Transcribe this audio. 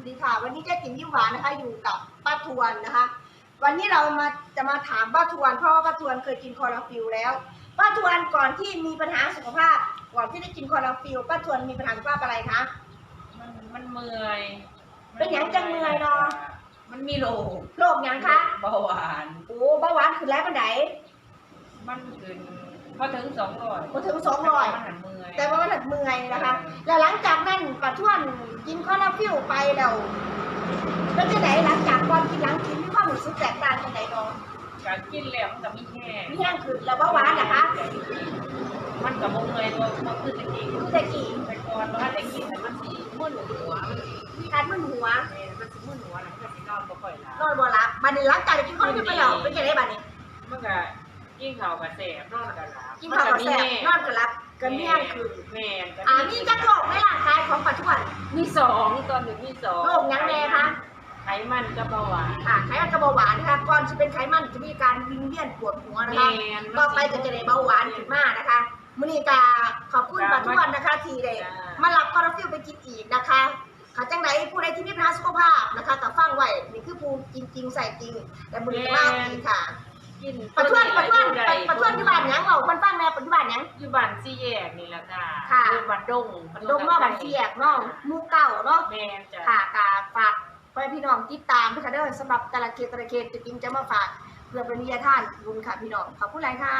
สวัสดีค่ะ วันนี้เจ๊ติ๋มยิ้มหวานนะคะอยู่กับป้าทวนนะคะ วันนี้เรามาจะมาถามป้าทวนเพราะว่าป้าทวนเคยกินคอร์ฟิลแล้วป้าทวนก่อนที่มีปัญหาสุขภาพก่อนที่ได้กินคอร์ฟิลป้าทวนมีปัญหาสุขภาพอะไรคะมันมันเมื่อยเป็นหยังจังเมื่อยเนาะมันมีโรคโรคหยังคะเบาหวานโอ้เบาหวานขึ้นแล้วปันได มันขึ้นพอถึงสองร้อยพอถึง200มันหันเมื่อยแต่ว่ามันเมื่อยนะคะ แล้วหลังจากนั้นป้าทวนกินคอร์ฟิลไปแล้วเป็นจะไหนหลังจากก่อนกินหลังกินมีความรู้สึกแตกต่างกันไหนเนาะการกินแล้วมันก็มีแห้งมีแห้งขึ้นแล้วเบาหวานนะคะ มันกับเมื่อยตัวมันคือตะกี้คือแต่กี่แต่ก่อนว่าได้กินแต่มันสีมึนหัวมันสีมีการมึนหัวแม่มันสีมึนหัวแล้วมันก็สินอนบ่ค่อยหลับนอนบ่หลับบัดนี้หลังจากที่กินข้าวที่ไปแล้วเป็นจังไดบัดนี้มันก็ กินข้าวกับแสบนอนกับหลับกินข้าวก็แซ่บนอนก็หลับก็มีแห้งขึ้นแม่นก็อ่ามีจักโรคในร่างกายของปัจจุบันมีสองตอนหนึ่งมีสองโรคหยังแน่คะไขมันกับเบาหวานอ่าไขมันกับเบาหวานนะคะก่อนจะเป็นไขมันจะมีการวิงเวียนปวดหัวนะคะแม่น ต่อไปก็จะได้เบาหวานขึ้นมานะคะมื้อนี้ก็ขอบคุณปัจจุบันนะคะที่ได้มารับคอร์ฟิลไปกินอีกนะคะค่ะจังไดผู้ใดที่มีปัญหาสุขภาพนะคะก็ฟังไว้นี่คือผู้จริงๆใส่จริง แต่มื้อนี้ก็มาเอาอีกค่ะ กินปัจจุบันปัจจุบันใดปัจจุบันที่บ้านหยังเว้ามันฟังแม่ปัจจุบันหยังอยู่บ้านสี่แยกนี่แหละค่ะค่ะเออบ้านดงดงเนาะบันเทียกเนาะหมู่เก่าเนาะแม่นจ้ะค่ะกาฝากไปพี่น้องติดตามด้วยค่ะเด้อสำหรับแต่ละเขตแต่ละเขตจะกินจะมาฝากเพื่อเป็นวิทยาทานบุญค่ะพี่น้องขอบคุณหลายค่ะ